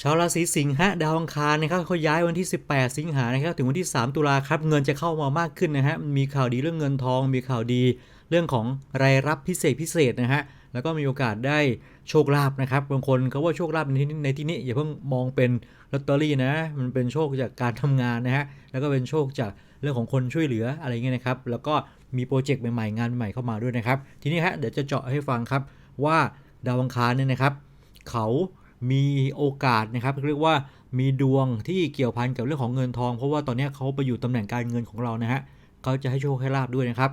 ชาวราศีสิงห์ฮะดาวอังคารนะครับเขาย้ายวันที่ 18 สิงหานะครับถึงวันที่ 3 ตุลาครับเงินจะเข้ามามากขึ้นนะฮะมีข่าวดีเรื่องเงินทอง มีข่าวดี เรื่องของรายรับพิเศษพิเศษนะฮะแล้วก็มีโอกาสได้โชคลาภนะครับบางคนเขาว่าโชคลาภในที่ในที่นี้อย่าเพิ่งมองเป็นลอตเตอรี่นะมันเป็นโชคจากการทำงานนะฮะแล้วก็เป็นโชคจากเรื่องของคนช่วยเหลืออะไรเงี้ยนะครับแล้วก็มีโปรเจกต์ใหม่ๆงานใหม่เข้ามาด้วยนะครับทีนี้ฮะเดี๋ยวจะเจาะให้ฟังครับว่าดาวอังคารเนี่ยนะครับเขา มีโอกาสนะครับเรียกว่ามีดวงที่เกี่ยวพันกับเรื่องของเงินทอง เพราะว่าตอนนี้เขาไปอยู่ตำแหน่งการเงินของเรานะฮะเขาจะให้โชคให้ลาบด้วยนะครับ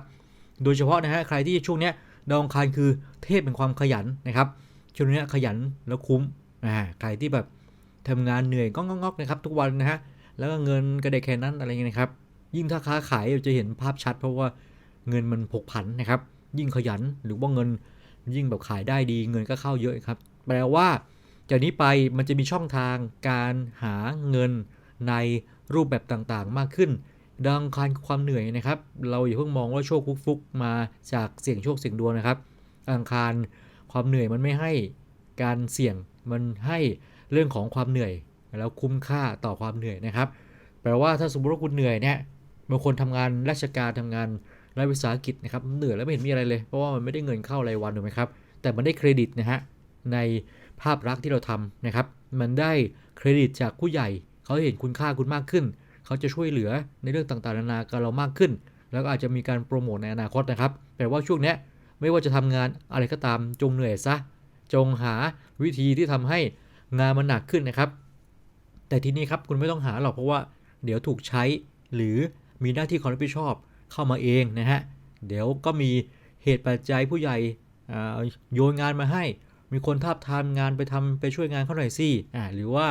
โดยเฉพาะนะฮะใครที่ช่วงนี้ดาวองคารคือเทพเป็นความขยันนะครับช่วงนี้ขยันแล้วคุ้มอ่าใครที่แบบทำงานเหนื่อยก็งอกๆนะครับทุกวันนะฮะแล้วก็เงินก็ได้แค่นั้นอะไรเงี้ยนะครับ ยิ่งถ้าค้าขายจะเห็นภาพชัด เพราะว่าเงินมันผกผันนะครับ ยิ่งขยันหรือว่าเงินยิ่งแบบขายได้ดีเงินก็เข้าเยอะครับ แปลว่า จากนี้ไปมันจะมีช่องทางการหาเงินในรูปแบบต่างๆ มากขึ้น ดังคารความเหนื่อยนะครับ เราอย่าเพิ่งมองว่าโชคฟุกๆมาจากเสี่ยงโชคเสี่ยงดวงนะครับ อังคารความเหนื่อยมันไม่ให้การเสี่ยงมันให้เรื่องของความเหนื่อยแล้วคุ้มค่าต่อความเหนื่อยนะครับ แปลว่าถ้าสมมติว่าคุณเหนื่อยเนี่ยบางคนทำงานราชการทำงานรัฐวิสาหกิจนะครับเหนื่อยแล้วไม่เห็นมีอะไรเลยเพราะว่ามันไม่ได้เงินเข้ารายวันถูกไหมครับแต่มันได้เครดิตนะฮะใน ภาพลักษณ์ที่เราทำนะครับ มันได้เครดิตจากผู้ใหญ่ เขาเห็นคุณค่าคุณมากขึ้น เขาจะช่วยเหลือในเรื่องต่างๆนานากับเรามากขึ้น แล้วก็อาจจะมีการโปรโมทในอนาคตนะครับแปลว่าช่วงนี้ไม่ว่าจะทำงานอะไรก็ตามจงเหนื่อยซะจงหาวิธีที่ทำให้งานมันหนักขึ้นนะครับ แต่ทีนี้ครับคุณไม่ต้องหาหรอกเพราะว่า เดี๋ยวถูกใช้หรือมีหน้าที่ความรับผิดชอบเข้ามาเองนะฮะเดี๋ยวก็มีเหตุปัจจัยผู้ใหญ่อ่าโยนงานมาให้ มีคนทาบทามงานไปทำไปช่วยงานเขาหน่อยสิอ่าหรือว่า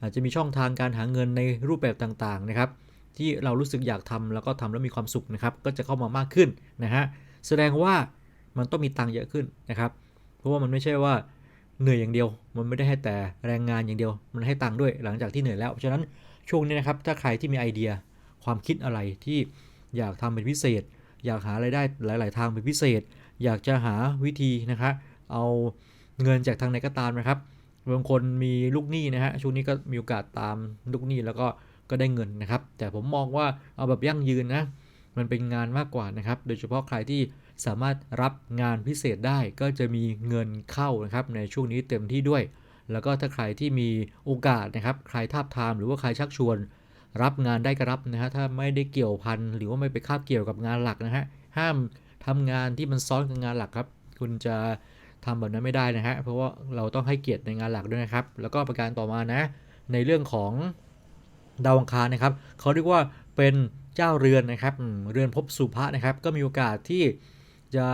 อาจจะมีช่องทางการหาเงินในรูปแบบต่างๆนะครับ ที่เรารู้สึกอยากทำแล้วก็ทำแล้วมีความสุขนะครับ ก็จะเข้ามามากขึ้นนะฮะแสดงว่ามันต้องมีตังค์เยอะขึ้นนะครับ เพราะว่ามันไม่ใช่ว่าเหนื่อยอย่างเดียว มันไม่ได้ให้แต่แรงงานอย่างเดียว มันให้ตังค์ด้วยหลังจากที่เหนื่อยแล้ว ฉะนั้นช่วงนี้นะครับ ถ้าใครที่มีไอเดียความคิดอะไรที่อยากทำเป็นพิเศษ อยากหาไรายได้หลาย ๆ ทางเป็นพิเศษ อยากจะหาวิธีนะครับเอา เงินจากทางไหนก็ตามนะครับบางคนมีลูกหนี้นะฮะช่วงนี้ก็มีโอกาสตามลูกหนี้แล้วก็ก็ได้เงินนะครับ แต่ผมมองว่าเอาแบบยั่งยืนนะมันเป็นงานมากกว่านะครับ โดยเฉพาะใครที่สามารถรับงานพิเศษได้ก็จะมีเงินเข้านะครับในช่วงนี้เต็มที่ด้วย แล้วก็ถ้าใครที่มีโอกาสนะครับ ใครทาบทามหรือว่าใครชักชวน รับงานได้ก็รับนะฮะถ้าไม่ได้เกี่ยวพันหรือว่าไม่ไปคาบเกี่ยวกับงานหลักนะฮะห้ามทำงานที่มันซ้อนกับงานหลักครับ คุณจะ ทำแบบนั้นไม่ได้นะฮะ เพราะว่าเราต้องให้เกียรติในงานหลักด้วยนะครับ แล้วก็ประการต่อมานะ ในเรื่องของดาวอังคารนะครับเขาเรียกว่าเป็นเจ้าเรือนนะครับ เรือนภพสุภะนะครับ ก็มีโอกาสที่จะ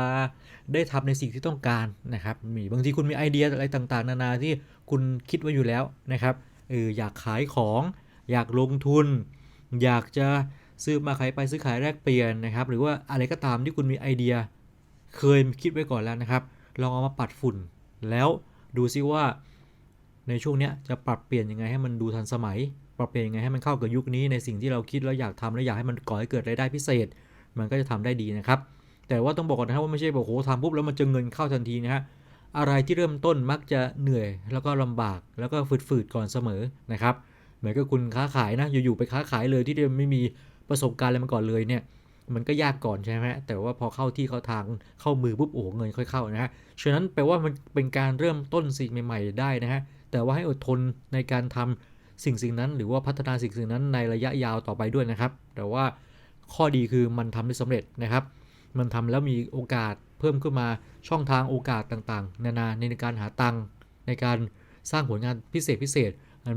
ได้ทำในสิ่งที่ต้องการนะครับ มีบางทีคุณมีไอเดียอะไรต่างๆ นานาที่คุณคิดไว้อยู่แล้วนะครับเอออยากขายของ อยากลงทุน อยากจะซื้อมาขายไปซื้อขายแลกเปลี่ยนนะครับ หรือว่าอะไรก็ตามที่คุณมีไอเดีย เคยคิดไว้ก่อนแล้วนะครับ ลองเอามาปัดฝุ่น แล้วดูซิว่าในช่วงเนี้ยจะปรับเปลี่ยนยังไงให้มันดูทันสมัย ปรับเปลี่ยนยังไงให้มันเข้ากับยุคนี้ในสิ่งที่เราคิดแล้วอยากทำแล้วอยากให้มันก่อให้เกิดรายได้พิเศษ มันก็จะทำได้ดีนะครับ แต่ว่าต้องบอกก่อนนะครับว่าไม่ใช่บอกโหทำปุ๊บแล้วมันจะเงินเข้าทันทีนะฮะอะไรที่เริ่มต้นมักจะเหนื่อยแล้วก็ลำบากแล้วก็ฝืดๆก่อนเสมอนะครับเหมือนกับคุณค้าขายนะอยู่ๆไปค้าขายเลยที่ไม่มีประสบการณ์อะไรมาก่อนเลยเนี่ย มันก็ยากก่อนใช่ไหมฮะแต่ว่าพอเข้าที่เข้าทางเข้ามือปุ๊บโอ้โหเงินค่อยเข้านะฮะฉะนั้นแปลว่ามันเป็นการเริ่มต้นสิ่งใหม่ ๆ ได้นะฮะแต่ว่าให้อดทนในการทำสิ่งสิ่งนั้น หรือว่าพัฒนาสิ่งสิ่งนั้นในระยะยาวต่อไปด้วยนะครับ แต่ว่าข้อดีคือมันทำได้สำเร็จนะครับ มันทำแล้วมีโอกาสเพิ่มขึ้นมาช่องทางโอกาสต่างๆ นานาในการหาตังค์ในการสร้างผลงานพิเศษพิเศษ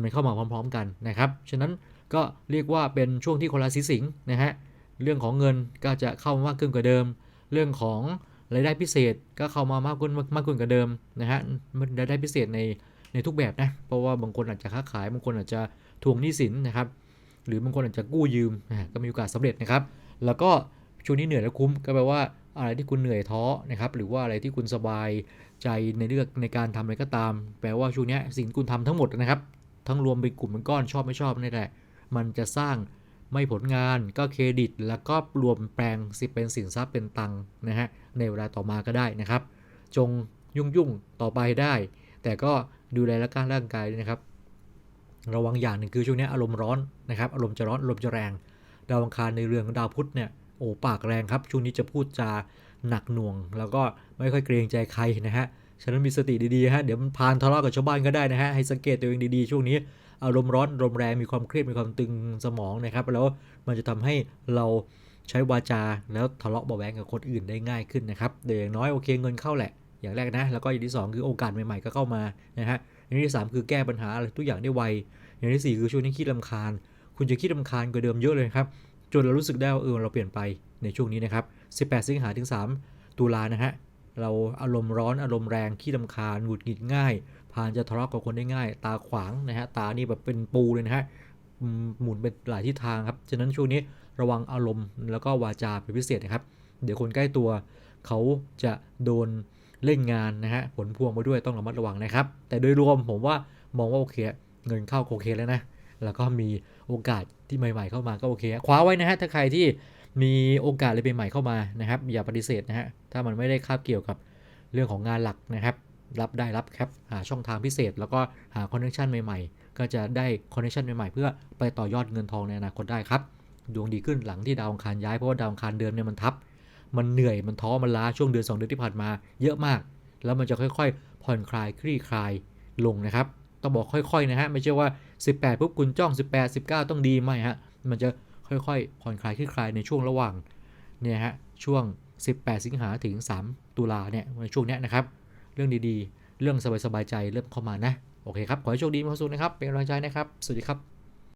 มันเข้ามาพร้อม ๆ กันนะครับฉะนั้นก็เรียกว่าเป็นช่วงที่คนราศีสิงห์นะฮะ เรื่องของเงินก็จะเข้ามามากขึ้นกว่าเดิม เรื่องของรายได้พิเศษก็เข้ามามากขึ้นมากขึ้นกว่าเดิมนะฮะรายได้พิเศษในในทุกแบบนะ เพราะว่าบางคนอาจจะค้าขาย บางคนอาจจะทวงหนี้สินนะครับ หรือบางคนอาจจะกู้ยืมก็มีโอกาสสำเร็จนะครับ แล้วก็ช่วงนี้เหนื่อยแล้วคุ้มก็แปลว่าอะไรที่คุณเหนื่อยท้อนะครับ หรือว่าอะไรที่คุณสบายใจในเรื่องในการทำอะไรก็ตาม แปลว่าช่วงนี้สิ่งที่คุณทำทั้งหมดนะครับ ทั้งรวมเป็นกลุ่มเป็นก้อนชอบไม่ชอบนี่แหละ มันจะสร้าง ไม่ผลงานก็เครดิต แล้วก็รวมแปลงสิเป็นสินทรัพย์เป็นตังค์นะฮะในเวลาต่อมาก็ได้นะครับ จงยุ่งยุ่งๆต่อไปได้ แต่ก็ดูแลและการร่างกายด้วยนะครับ ระวังอย่างหนึ่งคือช่วงนี้อารมณ์ร้อนนะครับอารมณ์จะร้อนอารมณ์จะแรง ดาวอังคารในเรือนของดาวพุธเนี่ยโอ้ปากแรงครับช่วงนี้จะพูดจาหนักหน่วง แล้วก็ไม่ค่อยเกรงใจใครนะฮะฉะนั้นมีสติดีๆฮะเดี๋ยวมันพานทะเลาะกับชาวบ้านก็ได้นะฮะให้สังเกตตัวเองดีๆช่วงนี้ อารมณ์ร้อนอารมณ์แรงมีความเครียดมีความตึงสมองนะครับ แล้วมันจะทำให้เราใช้วาจาแล้วทะเลาะเบาะแวงกับคนอื่นได้ง่ายขึ้นนะครับเดี๋ยวอย่างน้อยโอเคเงินเข้าแหละ อย่างแรกนะ แล้วก็อย่างที่สองคือโอกาสใหม่ๆก็เข้ามานะฮะอย่างที่สามคือแก้ปัญหาอะไรทุกอย่างได้ไวอย่างที่สี่คือช่วงนี้ขี้ลำคาญ คุณจะขี้ลำคาญกว่าเดิมเยอะเลยครับจนเรารู้สึกได้ว่าเออเราเปลี่ยนไปในช่วงนี้นะครับ 18 สิงหาถึง 3 ตุลานะฮะเราอารมณ์ร้อนอารมณ์แรงขี้ลำคาญหงุดหงิดง่าย พานจะทะเลาะกับคนได้ง่าย ตาขวางนะฮะ ตานี่แบบเป็นปูเลยนะฮะ หมุนเป็นหลายทิศทางครับ ฉะนั้นช่วงนี้ระวังอารมณ์แล้วก็วาจาเป็นพิเศษนะครับ เดี๋ยวคนใกล้ตัวเขาจะโดนเล่นงานนะฮะ ผลพวงมาด้วยต้องระมัดระวังนะครับ แต่โดยรวมผมว่ามองว่าโอเค เงินเข้าโอเคแล้วนะ แล้วก็มีโอกาสที่ใหม่ ๆ เข้ามาก็โอเค คว้าไว้นะฮะ ถ้าใครที่มีโอกาสอะไรใหม่ๆเข้ามานะครับ อย่าปฏิเสธนะฮะ ถ้ามันไม่ได้คาบเกี่ยวกับเรื่องของงานหลักนะครับ รับได้รับครับหาช่องทางพิเศษ แล้วก็หาคอนเนคชันใหม่ๆ ก็จะได้คอนเนคชันใหม่ๆ เพื่อไปต่อยอดเงินทองในอนาคตได้ครับ ดวงดีขึ้นหลังที่ดาวอังคารย้ายเพราะว่าดาวอังคารเดิมเนี่ยมันทับ มันเหนื่อยมันท้อมันล้าช่วงเดือน2 เดือนที่ผ่านมาเยอะมาก แล้วมันจะค่อยๆ ผ่อนคลายคลี่คลายลงนะครับต้องบอกค่อยๆนะฮะไม่ใช่ว่า 18ปุ๊บคุณจ้อง 18 19 ต้องดีไม่ฮะมันจะค่อยๆผ่อนคลายคลี่คลายในช่วงระหว่างเนี่ยฮะช่วง 18 สิงหาถึง 3 ตุลาเนี่ยในช่วงเนี้ยนะครับ เรื่องดีๆ เรื่องสบายๆใจเริ่มเข้ามานะ โอเคครับ ขอให้โชคดีมีความสุขนะครับ เป็นกำลังใจนะครับ สวัสดีครับ